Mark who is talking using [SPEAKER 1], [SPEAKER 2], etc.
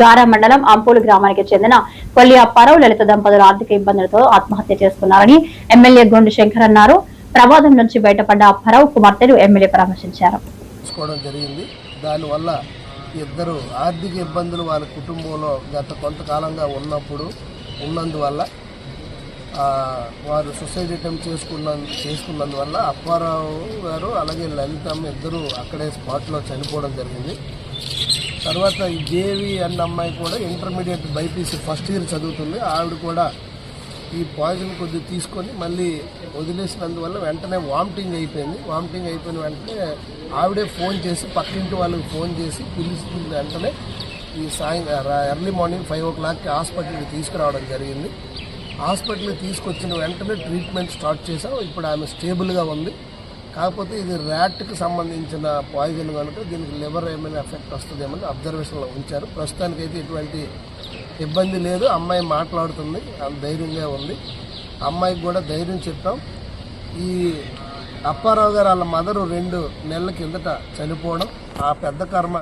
[SPEAKER 1] గారా మండలం అంపోలు గ్రామానికి చెందిన కొల్లి అప్పారావు లలిత దంపతులు ఆర్థిక ఇబ్బందులతో ఆత్మహత్య చేసుకున్నారని ఎమ్మెల్యే గొండు శంకర్ అన్నారు. ప్రమాదం నుంచి బయటపడ్డ అప్పారావు కుమార్తెను ఎమ్మెల్యే పరామర్శించారు.
[SPEAKER 2] జరిగింది. దానివల్ల ఇద్దరు ఆర్థిక ఇబ్బందులు వాళ్ళ కుటుంబంలో గత కొంతకాలంగా ఉన్నప్పుడు ఉన్నందువల్ల వారు సూసైడ్ అటెంప్ట్ చేసుకున్న చేసుకున్నందువల్ల అప్పారావు గారు అలాగే లలితమ్మ ఇద్దరు అక్కడే స్పాట్లో చనిపోవడం జరిగింది. తర్వాత జేవి అన్న అమ్మాయి కూడా ఇంటర్మీడియట్ బైపీసీ ఫస్ట్ ఇయర్ చదువుతుంది. ఆవిడ కూడా ఈ పాయిజన్ కొద్దిగా తీసుకొని మళ్ళీ వదిలేసినందువల్ల వెంటనే వామిటింగ్ అయిపోయింది. వామిటింగ్ అయిపోయిన వెంటనే ఆవిడే ఫోన్ చేసి పక్కింటి వాళ్ళకి ఫోన్ చేసి పిలుస్తుంది వెంటనే ఈ సాయం ఎర్లీ మార్నింగ్ ఫైవ్ ఓ క్లాక్కి హాస్పిటల్కి తీసుకురావడం జరిగింది. హాస్పిటల్కి తీసుకొచ్చిన వెంటనే ట్రీట్మెంట్ స్టార్ట్ చేసాం ఇప్పుడు ఆమె స్టేబుల్గా ఉంది. కాకపోతే ఇది ర్యాట్కి సంబంధించిన పాయిజన్ కనుక దీనికి లివర్ ఏమైనా ఎఫెక్ట్ వస్తుందేమని అబ్జర్వేషన్లో ఉంచారు. ప్రస్తుతానికైతే ఎటువంటి ఇబ్బంది లేదు. అమ్మాయి మాట్లాడుతుంది. ధైర్యంగా ఉంది. అమ్మాయికి కూడా ధైర్యం చెప్పాం. ఈ అప్పారావు గారు వాళ్ళ మదరు రెండు నెలల కిందట చనిపోవడం ఆ పెద్ద కర్మ